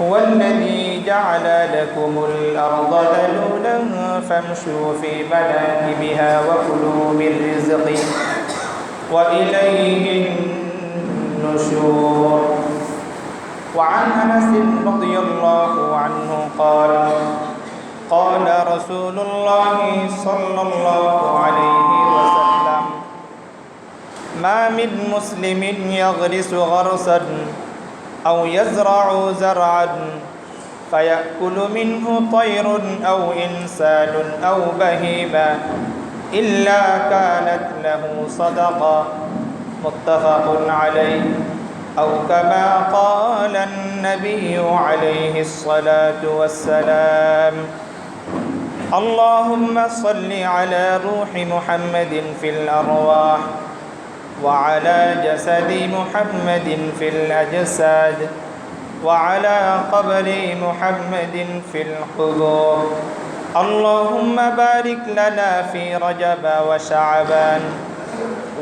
هو الذي جعل لكم الأرض ذلولا فامشوا في مناكبها وكلوا من رزقه وإليه النشور. وعن أنس رضي الله عنه قال قال رسول الله صلى الله عليه وسلم ما من مسلم يغرس غرسا أو يزرع زرعا فيأكل منه طير أو إنسان أو بهيمة إلا كانت له صدقة. متفق عليه. أو كما قال النبي عليه الصلاة والسلام اللهم صل على روح محمد في الأرواح وعلى جسد محمد في الأجساد وعلى قبر محمد في القبور اللهم بارك لنا في رجب وشعبان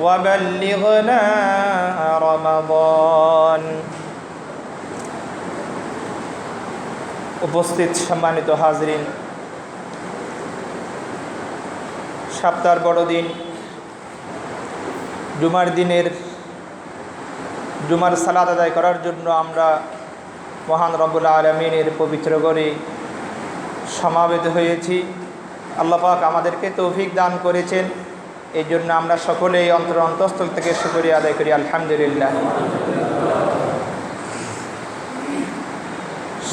وبلغنا رمضان উপস্থিত সম্মানিত হাজরিন সপ্তাহের বড়দিন জুমার দিনের, জুমার সালাদ আদায় করার জন্য আমরা মহান রব্বুল আলমিনের পবিত্র করে সমাবেত হয়েছি। আল্লাপাক আমাদেরকে তৌফিক দান করেছেন। এই জন্য আমরা সকলেই অন্তর অন্তঃস্থল থেকে শুকরিয়া আদায় করি, আলহামদুলিল্লাহ।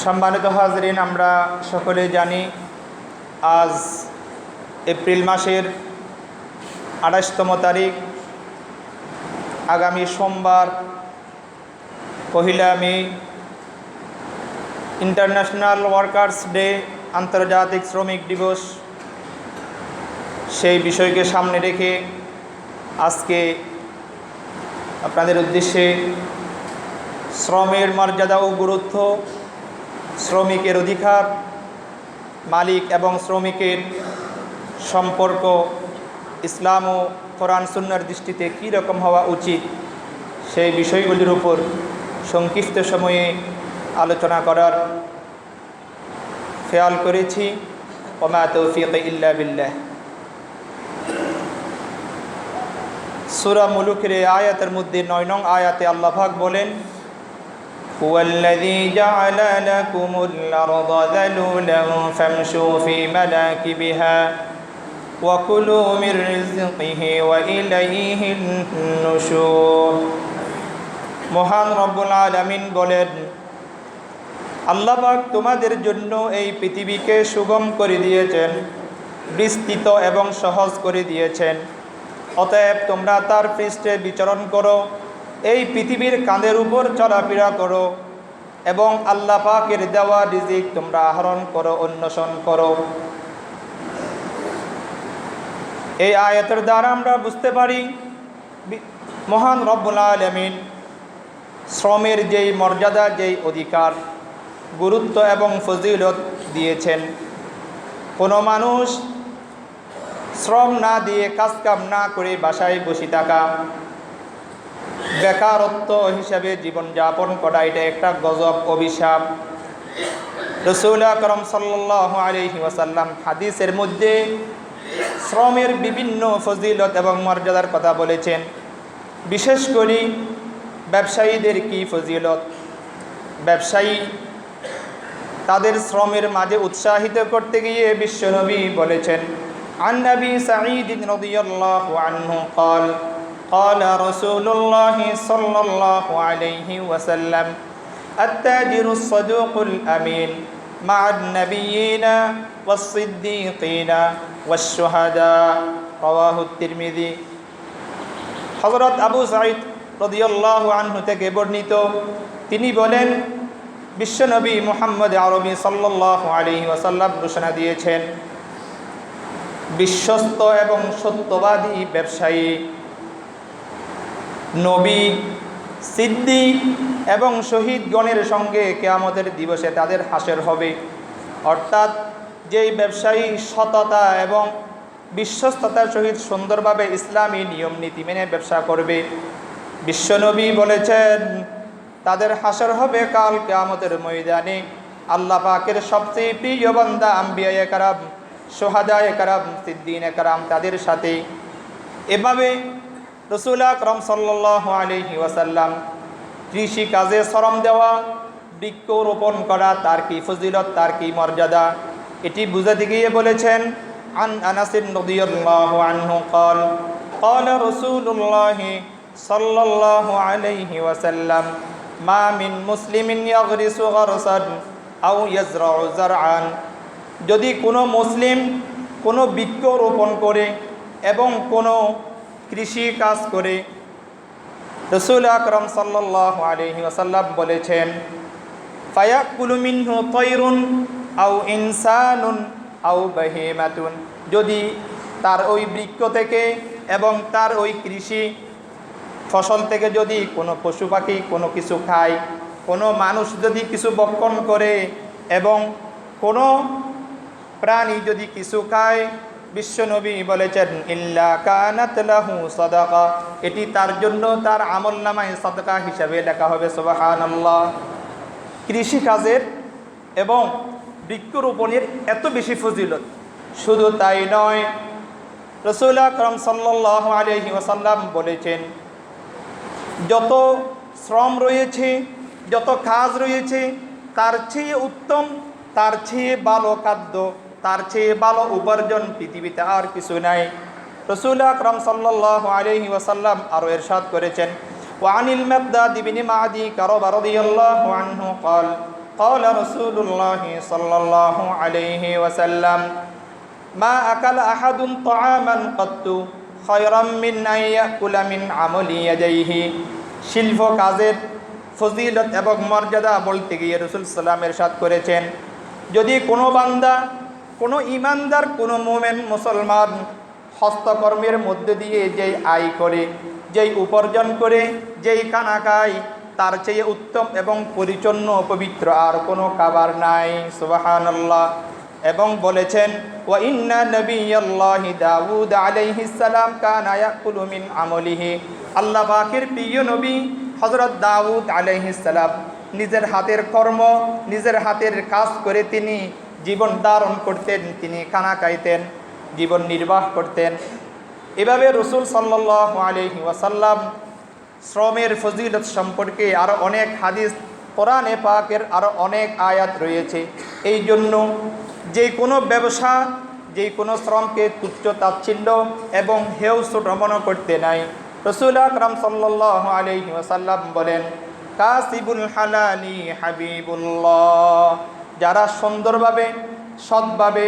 সম্মানিত হাজরিন, আমরা সকলে জানি আজ এপ্রিল মাসের আঠাশতম তারিখ। আগামী সোমবার, পহিলা মে, ইন্টারন্যাশনাল ওয়ার্কার্স ডে, আন্তর্জাতিক শ্রমিক দিবস। সেই বিষয়কে সামনে রেখে আজকে আপনাদের উদ্দেশ্যে শ্রমের মর্যাদা ও গুরুত্ব, শ্রমিকের অধিকার, মালিক এবং শ্রমিকের সম্পর্ক, ইসলাম ও কোরআন সুন্নার দৃষ্টিতে কী রকম হওয়া উচিত সেই বিষয়গুলির উপর সংক্ষিপ্ত সময়ে আলোচনা করার খেয়াল করেছি ওমা তৌফিক ইল্লা বিল্লাহ সুরা মুলুকের এই আয়াতের মধ্যে নয় নং আয়াতে আল্লাহাক বলেন هو الذي جعل لكم الأرض ذلولا فامشوا في مناكبها وكلوا من رزقه وإليه النشور মহান রব্বুল আলমিন বলেন আল্লাহবাক তোমাদের জন্য এই পৃথিবীকে সুগম করে দিয়েছেন বিস্তৃত এবং সহজ করে দিয়েছেন অতএব তোমরা তার পৃষ্ঠে বিচরণ করো এই পৃথিবীর কাঁধের উপর চলাফেরা করো এবং আল্লাহ পাকের দেওয়া রিজিক তোমরা আহরণ করো অন্বেষণ করো এই আয়াতের দ্বারা আমরা বুঝতে পারি মহান রব্বুল আলমিন শ্রমের যেই মর্যাদা, যেই অধিকার, গুরুত্ব এবং ফজিলত দিয়েছেন। কোনো মানুষ শ্রম না দিয়ে কাজকাম না করে বাসায় বসে থাকা, বেকারত্ব হিসাবে জীবনযাপন করা, এটা একটা গজব, অভিশাপ। রসুল করম সাল্লাহ আলহি ওয়াসাল্লাম হাদিসের মধ্যে শ্রমের বিভিন্ন ফজিলত এবং মর্যাদার কথা বলেছেন বিশেষ করে ব্যবসায়ীদের কি ফজিলত ব্যবসায়ী তাদের শ্রমের মাঝে উৎসাহিত করতে গিয়ে বিশ্বনবী বলেছেন عن أبي سعيد رضي الله عنه قال قال رسول الله صلى الله عليه وسلم التاجر الصدوق الأمين مع النبيين والصديقين والشهداء رواه الترمذي হজরত আবু সাইদ রদিয়াল্লাহ আনহু থেকে বর্ণিত তিনি বলেন বিশ্বনবী মোহাম্মদ আরবি সাল্লাহ আলী ওয়াসাল্লাম ঘোষণা দিয়েছেন বিশ্বস্ত এবং সত্যবাদী ব্যবসায়ী নবী সিদ্দিক এবং শহীদগণের সঙ্গে কেয়ামতের দিবসে তাদের হাসের হবে অর্থাৎ যেই ব্যবসায়ী সততা এবং বিশ্বস্ততার সহিত সুন্দরভাবে ইসলামী নিয়ম নীতি মেনে ব্যবসা করবে। বিশ্বনবী বলেছেন, তাদের হাসর হবে কাল কেয়ামতের ময়দানে। আল্লাহ পাকের সবচেয়ে প্রিয় বান্দা আম্বিয়া কারাম সোহাদা কারাম সিদ্দিন কারাম তাদের সাথে। এভাবে রসুল আকরম সাল্লাহ আলহি ওয়াসাল্লাম কৃষি কাজে শ্রম দেওয়া, বৃক্ষ রোপণ করা, তার কি ফজিলত, তার কি মর্যাদা? এটি বুঝাতে গিয়ে বলেছেন عن أنس رضي الله عنه قال قال رسول الله صلى الله عليه وسلم ما من مسلم يغرس غرسا أو يزرع زرعا যদি কোনো মুসলিম কোনো বৃক্ষ রোপণ করে এবং কোনো কৃষি কাজ করে রসুল আকরম সাল্লাহ আলহি ওসাল্লাম বলেছেন ফায়াকুলু মিনহু তৈরুন আউ ইনসানুন আউ বাহিমাতুন। যদি তার ওই বৃক্ষ থেকে এবং তার ওই কৃষি ফসল থেকে যদি কোনো পশু পাখি কোনো কিছু খায়, কোনো মানুষ যদি কিছু বক্ষণ করে এবং কোনো প্রাণী যদি কিছু খায় বিশ্বনবী বলেছেন, ইল্লা কানাত লাহু সাদাকা। এটি তার জন্য তার আমল নামায় সাদকা হিসাবে লেখা হবে, সুবহানাল্লাহ। কৃষিকাজের এবং বৃক্ষরোপণের এত বেশি ফজিলত শুধু তাই নয় রসুল আকরম সাল্লাহ আলহি ওসাল্লাম বলেছেন যত শ্রম রয়েছে যত কাজ রয়েছে তার চেয়ে উত্তম তার চেয়ে ভালো খাদ্য তার চেয়ে ভালো উপার্জন পৃথিবীতে আর কিছু নাই রসুল আকরম সাল্লাহ আলহি ওসাল্লাম আরও এরশাদ করেছেন وعن المقداد بن معدي كرب رضي الله عنه قال قال رسول الله صلى الله عليه وسلم ما أكل أحد طعاما قط خيرا من أن يأكل من عمل يديه শিল্প কাজের ফজিলত এবং মর্যাদা বলতে গিয়ে রসুল সাল্লাম এরশাদ করেছেন যদি কোনো বান্দা কোনো ইমানদার কোনো মোমেন মুসলমান হস্তকর্মের মধ্যে দিয়ে যেই আয় করে যেই উপার্জন করে যেই কানা খায় তার চেয়ে উত্তম এবং পরিচ্ছন্ন পবিত্র, আর কোনো কাবার নাই। সুবাহান্লাহ এবং বলেছেন, ওয়া ইন্না নবিয়াল্লাহি দাউদ আলাইহিস সালাম কানা ইয়াকুলু আমলিহি। আল্লাহ পাকের প্রিয় নবী হজরত দাউদ আলাইহিস সালাম নিজের হাতের কর্ম, নিজের হাতের কাজ করে তিনি জীবন ধারণ করতেন, তিনি খানা খাইতেন, জীবন নির্বাহ করতেন। এভাবে রসুল সাল্লাহ আলহি ওয়াসাল্লাম শ্রমের ফজিলত সম্পর্কে আরও অনেক হাদিস, কোরআনে পাকের আরও অনেক আয়াত রয়েছে। এই জন্য যে কোনো ব্যবসা যে কোনো শ্রমকে তুচ্ছ তাচ্ছিল্য এবং হেউ ছোটমনো করতে নাই। রসুল আকরাম সাল্লাহ আলহি বলেন, কাসিবুল হালালি হাবিবুল্লাহ। যারা সুন্দরভাবে, সৎভাবে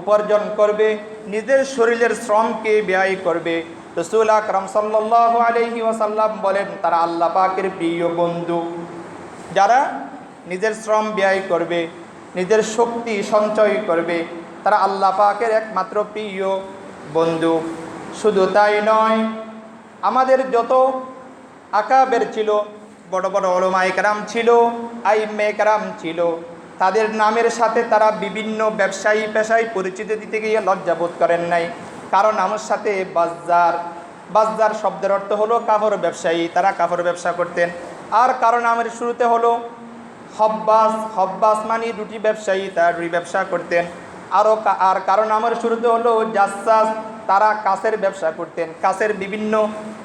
উপার্জন করবে, নিজের শরীরের শ্রমকে ব্যয় করবে। রসুল আকরম সাল্লাহ আলহি ওয়াসাল্লাম বলেন, তারা আল্লাহ পাকের প্রিয় বন্ধু। যারা নিজের শ্রম ব্যয় করবে, নিজের শক্তি সঞ্চয় করবে, তারা আল্লাহ পাকের একমাত্র প্রিয় বন্ধু। শুধু তাই নয়, আমাদের যত আকাবের ছিল, বড় বড় ওলমা একরাম ছিল আইমে একরাম ছিল, তাদের নামের সাথে তারা বিভিন্ন ব্যবসায়ী পেশায় পরিচিতি দিতে গিয়ে লজ্জাবোধ করেন নাই। কারণ আমার সাথে বাজার বাজার শব্দের অর্থ হলো কাপড় ব্যবসায়ী, তারা কাপড় ব্যবসা করতেন। আর কারণ আমার শুরুতে হলো হব্বাস হব্বাস মানে রুটি ব্যবসায়ী, তারা রুটি ব্যবসা করতেন। আরও আর কারণ আমার শুরুতে হলো জাসাস তারা কাছের ব্যবসা করতেন। কাছের বিভিন্ন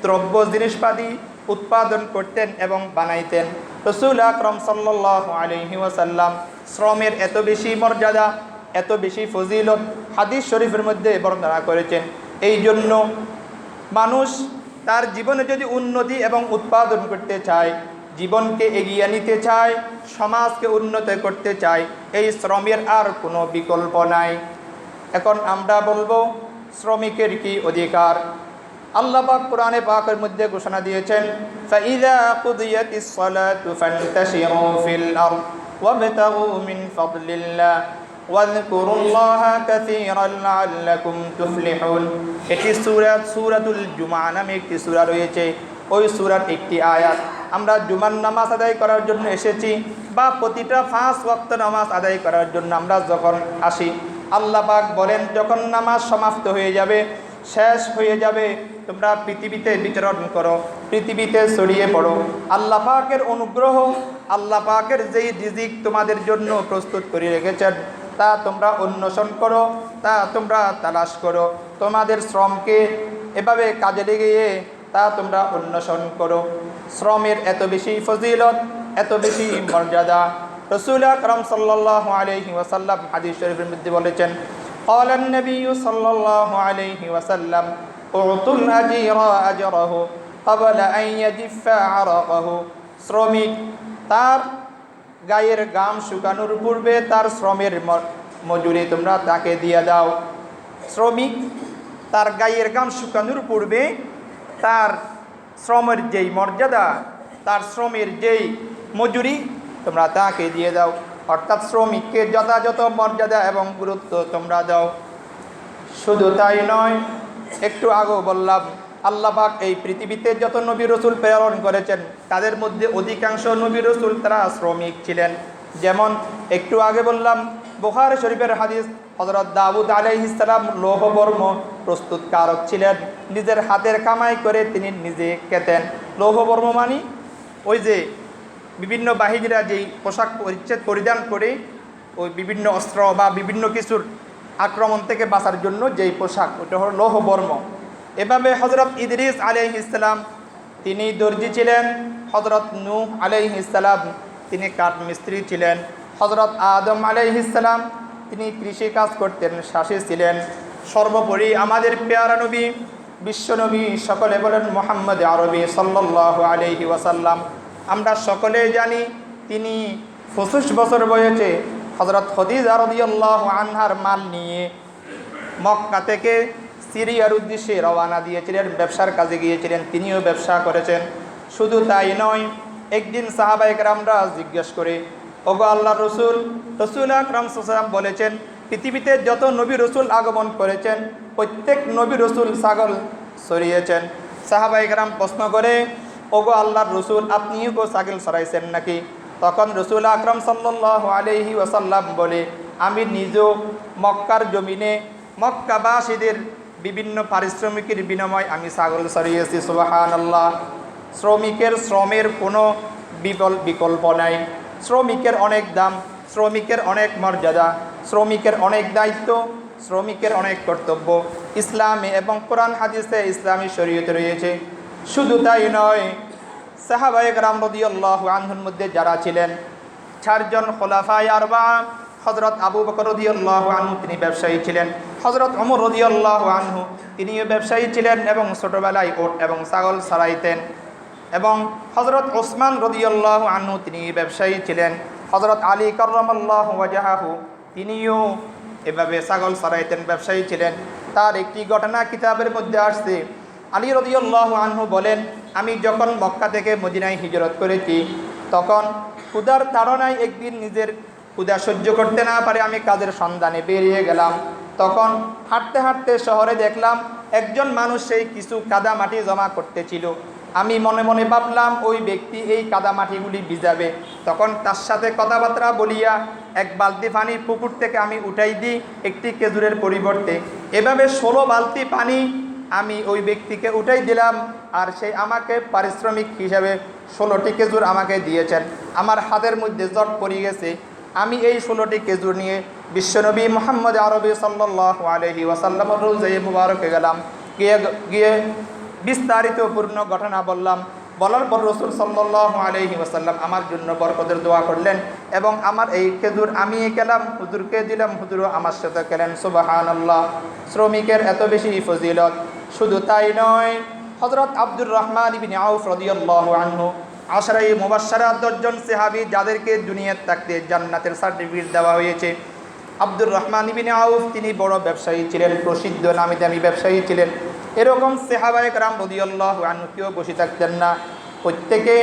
দ্রব্য, জিনিসপাতি উৎপাদন করতেন এবং বানাইতেন। রসুল আকরম সাল্লাহ আলহি ওয়াসাল্লাম শ্রমের এত বেশি মর্যাদা এত বেশি ফজিলত হাদিস শরীফের মধ্যে বর্ণনা করেছেন এই জন্য মানুষ তার জীবনে যদি উন্নতি এবং উৎপাদন করতে চায় জীবনকে এগিয়ে নিতে চায় সমাজকে উন্নত করতে চায় এই শ্রমের আর কোনো বিকল্প নাই এখন আমরা বলবো শ্রমিকের কি অধিকার আল্লাহ পাক কোরআনে পাকের মধ্যে ঘোষণা দিয়েছেন فَإِذَا قُضِيَتِ الصَّلَاةُ فَانتَشِرُوا فِي الْأَرْضِ وَابْتَغُوا مِنْ فَضْلِ اللَّهِ واذكروا الله كثيرا لعلكم تفلحون এটি সূরা সূরাতুল জুমা নামে একটি সূরা রয়েছে ওই সূরার একটি আয়াত আমরা জুমার নামাজ আদায় করার জন্য এসেছি বা প্রতিটা পাঁচ ওয়াক্ত নামাজ আদায় করার জন্য আমরা যখন আসি আল্লাহ পাক বলেন যখন নামাজ সমাপ্ত হয়ে যাবে শেষ হয়ে যাবে তোমরা পৃথিবীতে বিচরণ করো পৃথিবীতে ছড়িয়ে পড়ো আল্লাহ পাকের অনুগ্রহ আল্লাহ পাকের যেই রিজিক তোমাদের জন্য প্রস্তুত করে রেখেছেন তা তোমরা অন্বেষণ করো তা তোমরা তালাশ করো তোমাদের শ্রমকে এভাবে কাজে লেগিয়ে তা তোমরা অন্বেষণ করো শ্রমের এত বেশি ফজিলত এত বেশি মর্যাদা রসুল আকরম সাল্লাহ আলহি ওয়াসাল্লাম হাদিস শরীফের মধ্যে বলেছেন قال النبي صلى الله عليه وسلم اعطوا الأجير أجره قبل أن يجف عرقه শ্রমিক তার গায়ের গাম শুকানোর পূর্বে তার শ্রমের মজুরি তোমরা তাকে দিয়ে দাও। শ্রমিক তার গায়ের গাম শুকানোর পূর্বে তার শ্রমের যেই মর্যাদা, তার শ্রমের যেই মজুরি তোমরা তাকে দিয়ে দাও। অর্থাৎ শ্রমিককে যথাযথ মর্যাদা এবং গুরুত্ব তোমরা দাও। শুধু তাই নয়, একটু আগেও বললাম আল্লাপাক এই পৃথিবীতে যত নবী রসুল প্রেরণ করেছেন, তাদের মধ্যে অধিকাংশ নবী রসুল তারা শ্রমিক ছিলেন। যেমন একটু আগে বললাম, বুখার শরীফের হাদিস হজরত দাউদ ইসলাম লৌহবর্ম প্রস্তুতকারক ছিলেন। নিজের হাতের কামাই করে তিনি নিজে কেতেন। লৌহবর্ম মানি ওই যে বিভিন্ন বাহিনীরা যেই পোশাক পরিচ্ছেদ পরিধান করে ওই বিভিন্ন অস্ত্র বা বিভিন্ন কিছুর আক্রমণ থেকে বাঁচার জন্য যেই পোশাক, ওটা হল লৌহবর্ম। এভাবে হজরত ইদরিস আলহ ইসলাম তিনি দর্জি ছিলেন। হজরত নূহ আলহ ইসলাম তিনি কাঠ মিস্ত্রি ছিলেন। হজরত আদম আলহ ইসলাম তিনি কৃষি কাজ করতেন শাসী ছিলেন। সর্বোপরি আমাদের পেয়ারা নবী বিশ্বনবী সকলে বলেন মোহাম্মদ আরবি সাল্লাহ আলহি ওয়াসাল্লাম। আমরা সকলে জানি তিনি পঁচিশ বছর বয়সে হজরত খদিজ আরদিয়াল্লাহ আনহার মাল নিয়ে মক্কা থেকে সিরিয়ার উদ্দেশ্যে রওয়ানা দিয়েছিলেন, ব্যবসার কাজে গিয়েছিলেন, তিনিও ব্যবসা করেছেন। শুধু তাই নয়, একদিন সাহাবাইকরামরা জিজ্ঞেস করে, ওগো আল্লাহ রসুল রসুল আকরাম সাল্লাম বলেছেন, পৃথিবীতে যত নবী রসুল আগমন করেছেন, প্রত্যেক নবী রসুল ছাগল সরিয়েছেন সাহাবাইকরাম প্রশ্ন করে, ওগো আল্লাহর রসুল, আপনিও গো ছাগল সরাইছেন নাকি? তখন রসুল আকরম সাল্লাহ আলহি ওসাল্লাম বলে, আমি নিজেও মক্কার জমিনে মক্কাবাসীদের বিভিন্ন পারিশ্রমিকের বিনিময় আমি ছাগল সরিয়েছি সুবাহান আল্লাহ শ্রমিকের শ্রমের কোনো বিকল, বিকল্প নাই। শ্রমিকের অনেক দাম, শ্রমিকের অনেক মর্যাদা, শ্রমিকের অনেক দায়িত্ব, শ্রমিকের অনেক কর্তব্য। ইসলামে এবং কোরআন হাদিসে ইসলামী শরীয়তে রয়েছে। শুধু তাই নয় সাহাবায়ক রাম রদিয়াল্লাহ আনহুর মধ্যে যারা ছিলেন, চারজন খোলাফায় আরবা হজরত আবু বকর রদিয়াল্লাহ আনহু তিনি ব্যবসায়ী ছিলেন। হজরত অমর রদিয়াল্লাহ আনহু তিনিও ব্যবসায়ী ছিলেন এবং ছোটোবেলায় ওট এবং ছাগল সারাইতেন এবং হজরত ওসমান রদিয়াল্লাহ আনহু তিনি ব্যবসায়ী ছিলেন। হজরত আলী করমাল্লাহ ওয়াজাহাহু তিনিও এভাবে ছাগল সারাইতেন ব্যবসায়ী ছিলেন। তার একটি ঘটনা কিতাবের মধ্যে আসছে। আলী রদিউল্লাহ আনহু বলেন, আমি যখন মক্কা থেকে মদিনায় হিজরত করেছি, তখন ক্ষুদার তাড়নায় একদিন নিজের ক্ষুদা সহ্য করতে না পারে, আমি কাজের সন্ধানে বেরিয়ে গেলাম। তখন হাঁটতে হাঁটতে শহরে দেখলাম, একজন মানুষ সেই কিছু কাদা মাটি জমা করতেছিল। আমি মনে মনে ভাবলাম, ওই ব্যক্তি এই কাদা মাটিগুলি ভিজাবে। তখন তার সাথে কথাবার্তা বলিয়া এক বালতি পানি পুকুর থেকে আমি উঠাই দিই, একটি খেজুরের পরিবর্তে। এভাবে ষোলো বালতি পানি আমি ওই ব্যক্তিকে উঠাই দিলাম আর সেই আমাকে পারিশ্রমিক হিসাবে ষোলোটি খেজুর আমাকে দিয়েছেন। আমার হাতের মধ্যে জট পড়ে গেছে। আমি এই ষোলোটি খেজুর নিয়ে বিশ্বনবী মোহাম্মদ আরবি সাল্লাহ আলহি ওয়াসাল্লাম রোজাই মুবারকে গেলাম। গিয়ে গিয়ে বিস্তারিত পূর্ণ ঘটনা বললাম। বলার পর রসুল সাল্লাহ আলহি ওসাল্লাম আমার জন্য বরকতের দোয়া করলেন এবং আমার এই খেজুর আমি গেলাম হুজুরকে দিলাম, হুজুরও আমার সাথে গেলেন সুবাহান আল্লাহ শ্রমিকের এত বেশি ফজিলত। শুধু তাই নয় হজরত আব্দুর রহমান ইবিন আউফ রদিয়াল্লাহ আনহু আশরাই মুবাসারা দশজন সেহাবি যাদেরকে দুনিয়ার থাকতে জান্নাতের সার্টিফিকেট দেওয়া হয়েছে। আব্দুর রহমান ইবিন আউফ, তিনি বড় ব্যবসায়ী ছিলেন, প্রসিদ্ধ নামি দামি ব্যবসায়ী ছিলেন। এরকম সেহাবায়ক রাম রদিয়াল্লাহ আনহু কেউ বসে থাকতেন না। প্রত্যেকে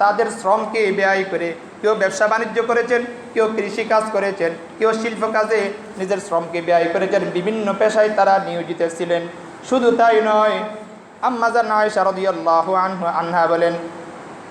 তাদের শ্রমকে ব্যয় করে কেউ ব্যবসা বাণিজ্য করেছেন, কেউ কৃষিকাজ করেছেন, কেউ শিল্প কাজে নিজের শ্রমকে ব্যয় করেছেন। বিভিন্ন পেশায় তারা নিয়োজিত ছিলেন। শুধু তাই নয়, আম্মাজান আয়েশা রদিয়াল্লাহ আনহু আনহা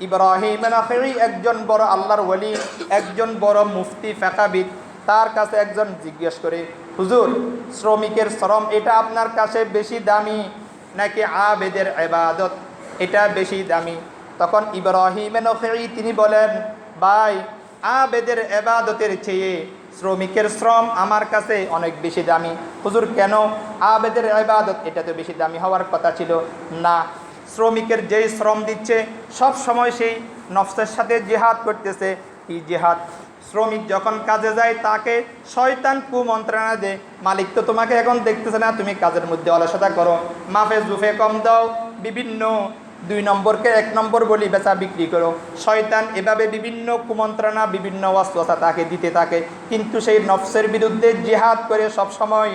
ইব্রাহিম নাফেরি একজন বড় আল্লাহর ওলি একজন বড় মুফতি, ফেকাবিদ, তার কাছে একজন জিজ্ঞেস করে, হুজুর, শ্রমিকের শ্রম এটা আপনার কাছে বেশি দামি নাকি আবেদের এবাদত এটা বেশি দামি। তখন ইব্রাহিম নফেই তিনি বলেন, ভাই, আবেদের এবাদতের চেয়ে শ্রমিকের শ্রম আমার কাছে অনেক বেশি দামি। হুজুর, কেন? আবেদের এবাদত এটা তো বেশি দামি হওয়ার কথা ছিল। না শ্রমিকের যেই শ্রম দিচ্ছে, সব সময় সেই নফসের সাথে জেহাদ করতেছে। এই জেহাদ শ্রমিক যখন কাজে যায়, তাকে শয়তান কুমন্ত্রণা দেয়, মালিক তো তোমাকে এখন দেখতেছে না, তুমি কাজের মধ্যে অলসতা করো, মাফে জুফে কম দাও, বিভিন্ন দুই নম্বরকে এক নম্বর বলি বেচা বিক্রি করো। শয়তান এভাবে বিভিন্ন কুমন্ত্রণা, বিভিন্ন অস্ত্রতা তাকে দিতে থাকে, কিন্তু সেই নফসের বিরুদ্ধে জেহাদ করে সব সময়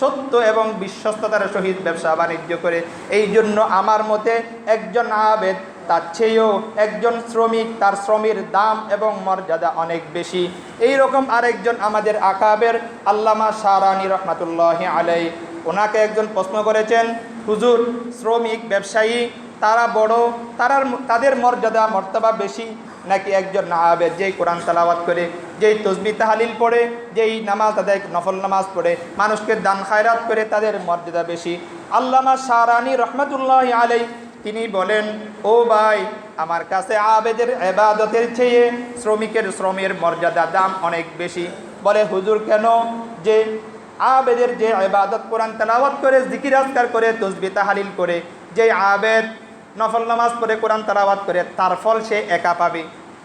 সত্য এবং বিশ্বস্ততার সহিত ব্যবসা বাণিজ্য করে। এই জন্য আমার মতে একজন আবেদ, তার চেয়েও একজন শ্রমিক, তার শ্রমের দাম এবং মর্যাদা অনেক বেশি। এই রকম আরেকজন আমাদের আকাবের আল্লামা সারানি রহমাতুল্লাহ আলাই ওনাকে একজন প্রশ্ন করেছেন, হুজুর, শ্রমিক, ব্যবসায়ী, তারা বড়, তারার তাদের মর্যাদা, মর্তবা বেশি নাকি একজন আবেদ? যেই কোরআন তালাওয়াত করে। যেই তসবি তাহালিল পড়ে, যেই নামাজ আদায়, নফল নামাজ পড়ে, মানুষকে দান খায়রাত করে তাদের মর্যাদা বেশি। আল্লামা সারানি রহমতুল্লাহ আলাই তিনি বলেন, ও ভাই, আমার কাছে আবেদের এবাদতের চেয়ে শ্রমিকের শ্রমের মর্যাদা দাম অনেক বেশি। বলে, হুজুর, কেন? যে আবেদের যে এবাদত কোরআন তেলাওয়াত করে, জিকির আজকার করে, তসবি তাহালিল করে, যে আবেদ, নফল নামাজ পড়ে, কোরআন তালাওয়াত করে, তার ফল সে একা পাবে।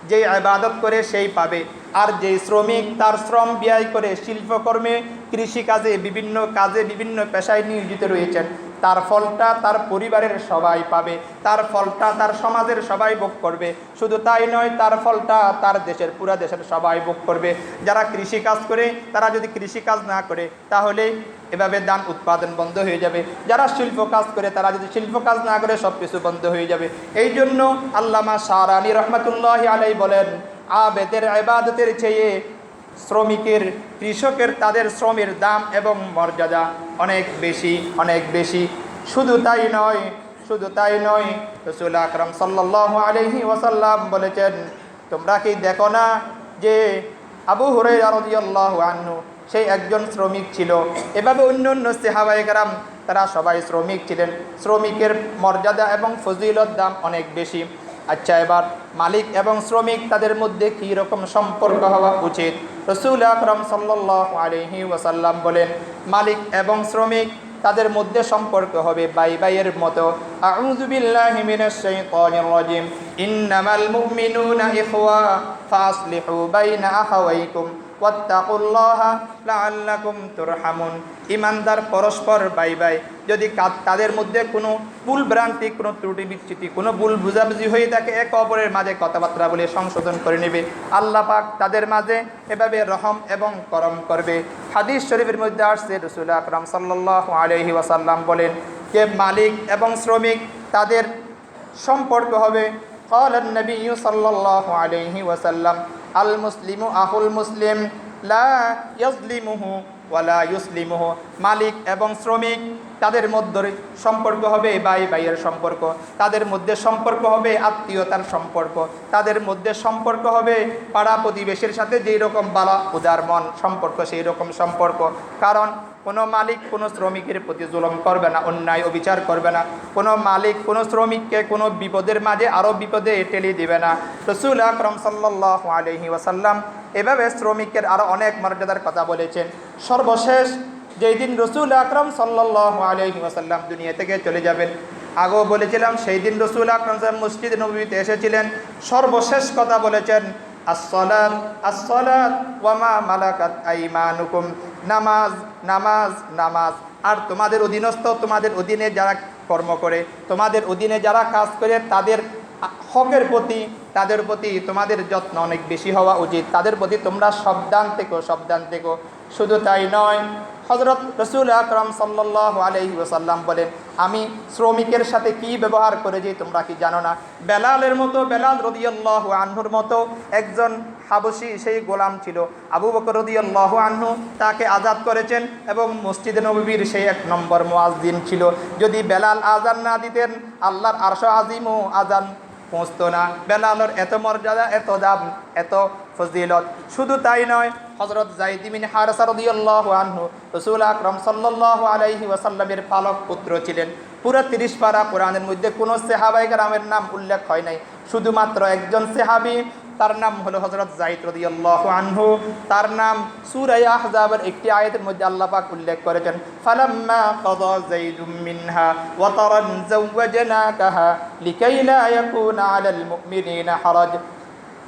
যেই আবাদত করে, সেই পাবে। আর যে শ্রমিক তার শ্রম ব্যয় করে শিল্পকর্মে, কৃষিকাজে বিভিন্ন কাজে বিভিন্ন পেশায় নিয়োজিত রয়েছেন। তার ফলটা তার পরিবারের সবাই পাবে, তার ফলটা তার সমাজের সবাই ভোগ করবে। শুধু তাই নয়, তার ফলটা তার দেশের, পুরা দেশের সবাই ভোগ করবে। যারা কৃষিকাজ করে, তারা যদি কৃষিকাজ না করে, তাহলে এভাবে দান উৎপাদন বন্ধ হয়ে যাবে। যারা শিল্প কাজ করে, তারা যদি শিল্প কাজ না করে সব কিছু বন্ধ হয়ে যাবে। এই জন্য আল্লামা সারানি রহমতুল্লাহ আলাই বলেন আবেদের আবাদতের চেয়ে শ্রমিকের, কৃষকের তাদের শ্রমের দাম এবং মর্যাদা অনেক বেশি অনেক বেশি। শুধু তাই নয়, শুধু তাই নয়, রসুল আকরম সাল্লাহ আলহি ওয়াসাল্লাম বলেছেন, তোমরা কি দেখো না যে আবু হুরাই রদিয়াল্লাহ আনহু সেই একজন শ্রমিক ছিল। এভাবে অন্য অন্য সেহাবাইকারাম তারা সবাই শ্রমিক ছিলেন। শ্রমিকের মর্যাদা এবং ফজিলত দাম অনেক বেশি। আচ্ছা এবার মালিক এবং শ্রমিক তাদের মধ্যে কী রকম সম্পর্ক হওয়া উচিত? রসুল আকরম সাল্লাহ আলহি ওয়াসাল্লাম বলেন, মালিক এবং শ্রমিক তাদের মধ্যে সম্পর্ক হবে বাই বাইয়ের মতো। আউযু বিল্লাহি মিনাশ শাইতানির রাজিম। ইন্নামাল মুমিনুনা ইখওয়া, ফাসলিহু বাইনা আখাওয়াইকুম। ওয়াত্তাকুল্লাহা লাআল্লাকুম তুরহামুন ইমানদার পরস্পর বাই বাই যদি কা- তাদের মধ্যে কোনো ভুল ভ্রান্তি কোনো ত্রুটি বিচ্যুতি কোনো ভুল বুঝাবুঝি হয়ে থাকে এক অপরের মাঝে কথাবার্তা বলে সংশোধন করে নেবে আল্লাহ পাক তাদের মাঝে এভাবে রহম এবং করম করবে হাদিস শরীফের মধ্যে আসছে রসুল আকরাম সাল্লাহ আলহি ওয়াসাল্লাম বলেন যে মালিক এবং শ্রমিক তাদের সম্পর্ক হবে قال النبي صلى الله عليه وسلم আল মুসলিম আহুল মুসলিম, লা ওয়ালা ইউসলিমুহ। মালিক এবং শ্রমিক, তাদের মধ্যে সম্পর্ক হবে বাই বাইয়ের সম্পর্ক। তাদের মধ্যে সম্পর্ক হবে আত্মীয়তার সম্পর্ক। তাদের মধ্যে সম্পর্ক হবে পাড়া প্রতিবেশীর সাথে যেই রকম বালা উদার মন, সম্পর্ক সেই রকম সম্পর্ক। কারণ কোনো মালিক কোনো শ্রমিকের প্রতি জুলম করবে না, অন্যায় অবিচার করবে না। কোনো মালিক কোনো শ্রমিককে কোনো বিপদের মাঝে আরও বিপদে টেলি দিবে না। রসুল আকরম সাল্লাহ আলহি ওয়াসাল্লাম এভাবে শ্রমিকের আরও অনেক মর্যাদার কথা বলেছেন। সর্বশেষ যেই দিন রসুল আকরম সাল্লাহ আলহি ওয়াসাল্লাম দুনিয়া থেকে চলে যাবেন, আগেও বলেছিলাম সেই দিন রসুল আকরম সাহেব মসজিদ নবীতে এসেছিলেন। সর্বশেষ কথা বলেছেন আসলাত আসলাত ওয়ামা মালাকাত আইমানুকুম। নামাজ নামাজ নামাজ। আর তোমাদের অধীনস্থ, তোমাদের অধীনে যারা কর্ম করে, তোমাদের অধীনে যারা কাজ করে, তাদের হকের প্রতি, তাদের প্রতি তোমাদের যত্ন অনেক বেশি হওয়া উচিত। তাদের প্রতি তোমরা সাবধান থেকো সাবধান থেকো। শুধু তাই নয় হজরত রসুল আকরম সাল্লাহ আলহি ওসাল্লাম বলেন, আমি শ্রমিকের সাথে কি ব্যবহার করেছি তোমরা কি জানো না? বেলালের মতো, বেলাল রদিয়াল্লাহ আহ্নুর মতো একজন হাবসি সেই গোলাম ছিল। আবু বকর রদিয়াল্লাহ আহ্নু তাকে আজাদ করেছেন এবং মসজিদে নবীর সেই এক নম্বর মোয়াজদিন ছিল। যদি বেলাল আজান না দিতেন, আল্লাহর আরশ আজিমও আজান পৌঁছতো না। বেলালর এত মর্যাদা, এত দাম, এত ফজিলত। শুধু তাই নয় হজরত জাইদিমিন হারসারদিয়াল্লাহু রসুল আকরম সাল্লাহ আলাইহি ওয়াসাল্লামের পালক পুত্র ছিলেন। পুরো তিরিশ পারা কোরআনের মধ্যে কোনো সেহাবাই গ্রামের নাম উল্লেখ হয় নাই। শুধুমাত্র একজন সেহাবি তার নাম হলো হজরত জাইদ রদিয়াল্লাহ আনহু। তার নাম সুরাই আহজাবের একটি আয়াতের মধ্যে আল্লাহ পাক উল্লেখ করেছেন, ফালাম্মা কাদা যাইদুম মিনহা ওয়া তারান যাওয়াজনাকাহা লিকাই লা ইয়াকুনা আলাল মুমিনিনা হারাজ।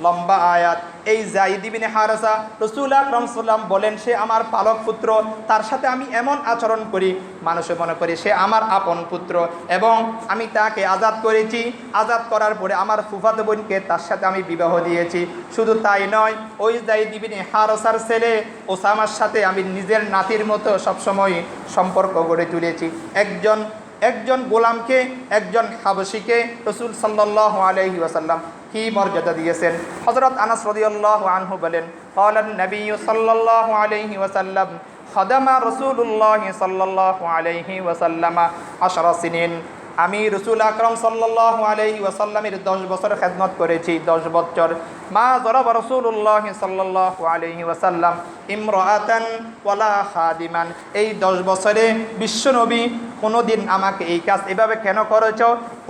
লম্বা আয়াত। এই জাইদিবিনে হারসা রসুল আকরম সাল্লাম বলেন, সে আমার পালক পুত্র, তার সাথে আমি এমন আচরণ করি, মানুষে মনে করি সে আমার আপন পুত্র এবং আমি তাকে আজাদ করেছি। আজাদ করার পরে আমার ফুফাতো বোনকে তার সাথে আমি বিবাহ দিয়েছি। শুধু তাই নয়, ওই জাইদিবিনে হারসার ছেলে ওসামার সাথে আমি নিজের নাতির মতো সবসময় সম্পর্ক গড়ে তুলেছি। একজন একজন গোলামকে, একজন হাবসিকে রসুল সাল্লাহ আলহি ওয়াসাল্লাম কি মর্যাদা দিয়েছেন? হজরত আনাস রদিয়াল্লাহ আনহু বলেন হলান নবী সাল্লাল্লাহু আলাইহি ওয়াসাল্লাম, খদামা রসুল্লাহ সাল্লাল্লাহু আলাইহি ওয়াসাল্লামা আশরা সিনিন। আমি রসুল আকরম সাল্লাল্লাহু আলাইহি ওয়াসাল্লামের দশ বছর খেদমত করেছি, দশ বছর। মা জরব রসুল্লাহ সাল্লাহ আলহি ওয়াসাল্লাম ইমরাতান ওয়ালা খাদিমান। এই দশ বছরে বিশ্বনবী কোনো দিন আমাকে এই কাজ এভাবে কেন করেছ?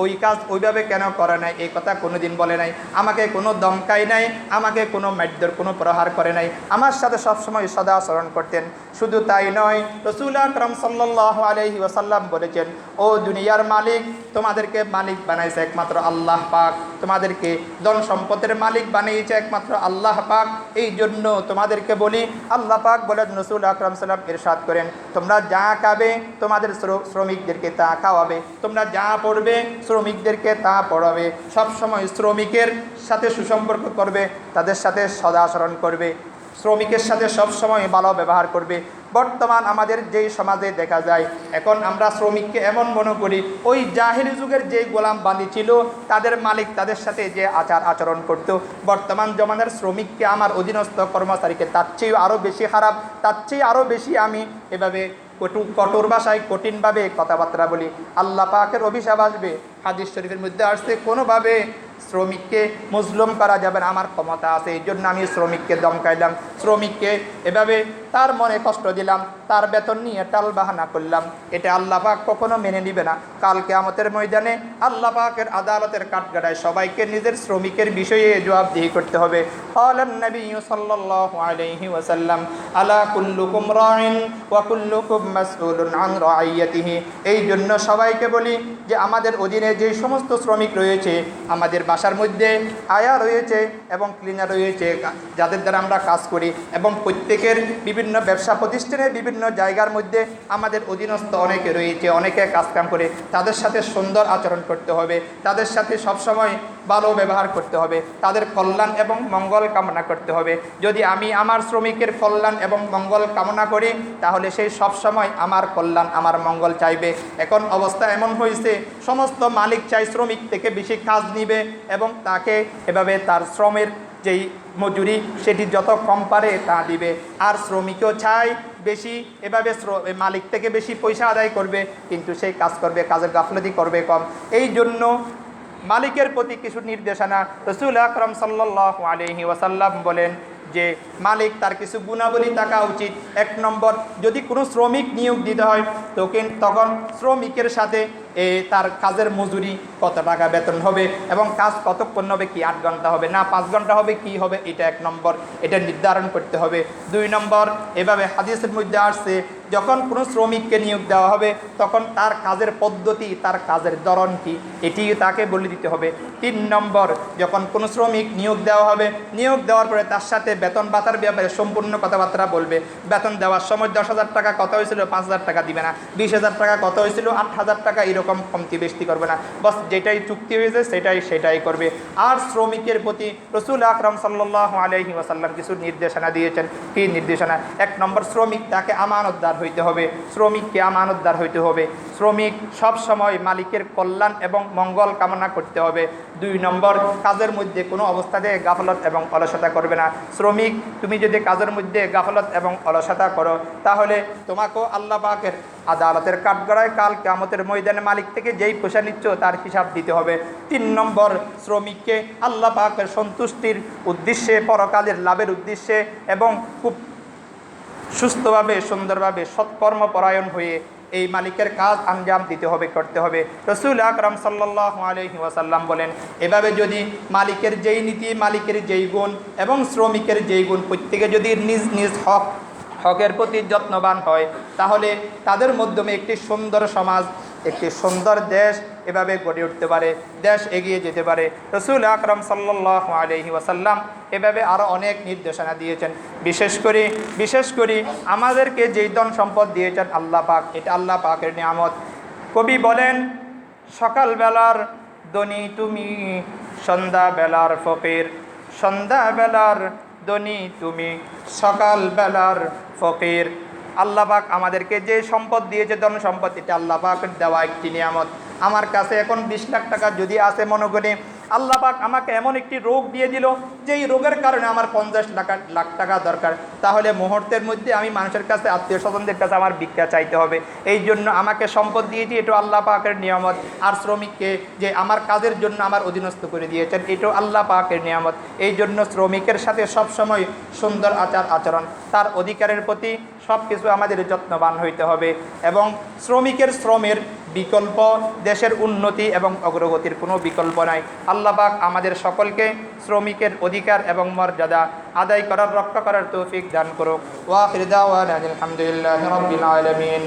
ওই কাজ ওইভাবে কেন করে নাই? এই কথা কোনো দিন বলে নাই। আমাকে কোনো দমকাই নাই, আমাকে কোনো মাদ্যর কোনো প্রহার করে নাই। আমার সাথে সবসময় সদা আচরণ করতেন। শুধু তাই নয়, রসুল আকরম সাল্লাহ আলহি ওয়াসাল্লাম বলেছেন, ও দুনিয়ার মালিক, তোমাদেরকে মালিক বানাইছে একমাত্র আল্লাহ পাক। তোমাদেরকে ধন সম্পদের মালিক বানিয়েছে একমাত্র আল্লাহ পাক, এই জন্য তোমাদেরকে বলি, আল্লাহ পাক বলে রসুল আকরাম সাল্লাম এরশাদ করেন, তোমরা যা খাবে তোমাদের শ্রমিকদেরকে তা খাওয়াবে, তোমরা যা পড়বে শ্রমিকদেরকে তা পড়াবে, সবসময় শ্রমিকের সাথে সুসম্পর্ক করবে, তাদের সাথে সদাচরণ করবে, শ্রমিকের সাথে সবসময় ভালো ব্যবহার করবে বর্তমান আমাদের যেই সমাজে দেখা যায়, এখন আমরা শ্রমিককে এমন মনে করি, ওই জাহিরি যুগের যে গোলাম বান্দি ছিল, তাদের মালিক তাদের সাথে যে আচার আচরণ করত, বর্তমান জমানার শ্রমিককে আমার অধীনস্থ কর্মচারীকে তার চেয়েও আরও বেশি খারাপ, তার চেয়ে আরও বেশি আমি এভাবে কটু, কঠোর ভাষায়, কঠিনভাবে কথাবার্তা বলি। আল্লাহ পাকের অভিশাপ আসবে, হাদিস শরীফের মধ্যে আসছে, কোনোভাবে শ্রমিককে মুসলুম করা যাবে না, আমার ক্ষমতা আছে, এই জন্য আমি শ্রমিককে দমকাইলাম শ্রমিককে এভাবে তার মনে কষ্ট দিলাম। তার বেতন নিয়ে টালবাহানা করলাম। এটা আল্লাহ পাক কখনো মেনে নিবে না। কালকে আমাদের ময়দানে আল্লাহ পাকের আদালতের কাঠগাড়ায় সবাইকে নিজের শ্রমিকের বিষয়ে জবাবদিহি করতে হবে। কুল্লুকুম ওয়া কুল্লুকুম এই জন্য সবাইকে বলি যে, আমাদের অধীনে যে সমস্ত শ্রমিক রয়েছে, আমাদের বাসার মধ্যে আয়া রয়েছে এবং ক্লিনার রয়েছে, যাদের দ্বারা আমরা কাজ করি এবং প্রত্যেকের বিভিন্ন ব্যবসা প্রতিষ্ঠানের বিভিন্ন জায়গার মধ্যে আমাদের অধীনস্থ অনেকে রয়েছে, অনেকে কাজকাম করে, তাদের সাথে সুন্দর আচরণ করতে হবে, তাদের সাথে সবসময় ভালো ব্যবহার করতে হবে, তাদের কল্যাণ এবং মঙ্গল কামনা করতে হবে। যদি আমি আমার শ্রমিকের কল্যাণ এবং মঙ্গল কামনা করি, তাহলে সেই সব সময় আমার কল্যাণ, আমার মঙ্গল চাইবে। এখন অবস্থা এমন হয়েছে, সমস্ত মালিক চাই শ্রমিক থেকে বেশি কাজ নিবে এবং তাকে এভাবে তার শ্রমের যেই মজুরি, সেটি যত কম পারে তা দিবে। আর শ্রমিকও চায় বেশি, এভাবে মালিক থেকে বেশি পয়সা আদায় করবে, কিন্তু সেই কাজ করবে, কাজের গাফলতি করবে কম। এই জন্য মালিকের প্রতি কিছু নির্দেশনা রসুল আকরম সাল্লাহ আলহি ওয়াসাল্লাম বলেন যে মালিক তার কিছু গুণাবলী থাকা উচিত। এক নম্বর, যদি কোনো শ্রমিক নিয়োগ দিতে হয় তোকে তখন শ্রমিকের সাথে, এ, তার কাজের মজুরি কত টাকা বেতন হবে এবং কাজ কতক্ষণ হবে, কি আট ঘণ্টা হবে, না পাঁচ ঘণ্টা হবে, কি হবে, এটা এক নম্বর। এটা নির্ধারণ করতে হবে। দুই নম্বর, এভাবে হাদিসের মধ্যে আসছে যখন কোনো শ্রমিককে নিয়োগ দেওয়া হবে, তখন তার কাজের পদ্ধতি, তার কাজের ধরন কী এটি তাকে বলে দিতে হবে। তিন নম্বর, যখন কোনো শ্রমিক নিয়োগ দেওয়া হবে, নিয়োগ দেওয়ার পরে তার সাথে বেতন ভাতার ব্যাপারে সম্পূর্ণ কথাবার্তা বলবে। বেতন দেওয়ার সময় দশ হাজার টাকা কত হয়েছিল, পাঁচ হাজার টাকা দিবে না। বিশ হাজার টাকা কত হয়েছিল, আট হাজার টাকা এরকম কমতি বেশি করবে না। বস, যেটাই চুক্তি হয়েছে, সেটাই সেটাই করবে। আর শ্রমিকের প্রতি রসুল আকরম সাল্লাহ আলহি কিছু নির্দেশনা দিয়েছেন। কী নির্দেশনা? এক নম্বর, শ্রমিক তাকে আমানতদার হইতে হবে, শ্রমিককে আমানতদার হইতে হবে। শ্রমিক সব সময় মালিকের কল্যাণ এবং মঙ্গল কামনা করতে হবে। দুই নম্বর, কাজের মধ্যে কোনো অবস্থাতে গাফলত এবং অলসতা করবে না। শ্রমিক, তুমি যদি কাজের মধ্যে গাফলত এবং অলসতা করো, তাহলে তোমাকেও আল্লাহ পাকের আদালতের কাঠগড়ায় কাল কামতের ময়দানে মালিক থেকে যেই পয়সা নিচ্ছ তার হিসাব দিতে হবে। তিন নম্বর, শ্রমিককে আল্লাহ পাকের সন্তুষ্টির উদ্দেশ্যে, পরকালের লাভের উদ্দেশ্যে এবং খুব সুস্থভাবে, সুন্দরভাবে সৎকর্ম পরায়ণ হয়ে এই মালিকের কাজ আঞ্জাম দিতে হবে, করতে হবে। রসুল আকরম সাল্লাহ ওয়াসাল্লাম বলেন, এভাবে যদি মালিকের যেই নীতি, মালিকের যেই গুণ এবং শ্রমিকের যেই গুণ প্রত্যেকে যদি নিজ নিজ হক, হকের প্রতি যত্নবান হয়, তাহলে তাদের মাধ্যমে একটি সুন্দর সমাজ একটি সুন্দর দেশ এভাবে গড়ে উঠতে পারে, দেশ এগিয়ে যেতে পারে। রসুল আকরম সাল্লাহ আলহি ওয়াসাল্লাম এভাবে আরও অনেক নির্দেশনা দিয়েছেন। বিশেষ করে বিশেষ করে আমাদেরকে যেই ধন সম্পদ দিয়েছেন আল্লাহ পাক, এটা আল্লাহ পাকের নিয়ামত। কবি বলেন, সকালবেলার দনি তুমি, সন্ধ্যাবেলার ফকির। সন্ধ্যাবেলার দনি তুমি, সকালবেলার ফকির। আল্লাহ পাক আমাদেরকে যে সম্পদ দিয়েছে, ধন সম্পদ, এটা আল্লাহ পাকের দেওয়া একটি নিয়ামত। আমার কাছে এখন বিশ লাখ টাকা যদি আসে মনে করি আল্লাহ পাক আমাকে এমন একটি রোগ দিয়ে দিল, যেই রোগের কারণে আমার পঞ্চাশ লাখ লাখ টাকা দরকার। তাহলে মুহূর্তের মধ্যে আমি মানুষের কাছে, আত্মীয় স্বজনদের কাছে আমার ভিক্ষা চাইতে হবে। এই জন্য আমাকে সম্পদ দিয়েছি, এটাও আল্লাহ পাকের নিয়ামত। আর শ্রমিককে যে আমার কাজের জন্য আমার অধীনস্থ করে দিয়েছেন, এটাও আল্লাহ পাকের নিয়ামত। এই জন্য শ্রমিকের সাথে সবসময় সুন্দর আচার আচরণ তার অধিকারের প্রতি সব কিছু আমাদের যত্নবান হইতে হবে এবং শ্রমিকের শ্রমের বিকল্প, দেশের উন্নতি এবং অগ্রগতির কোনো বিকল্প নাই। আল্লাহবাক আমাদের সকলকে শ্রমিকের অধিকার এবং মর্যাদা আদায় করার, রক্ষা করার তৌফিক দান করুক। ওয়া আলহামদুলিল্লাহ আলমিন।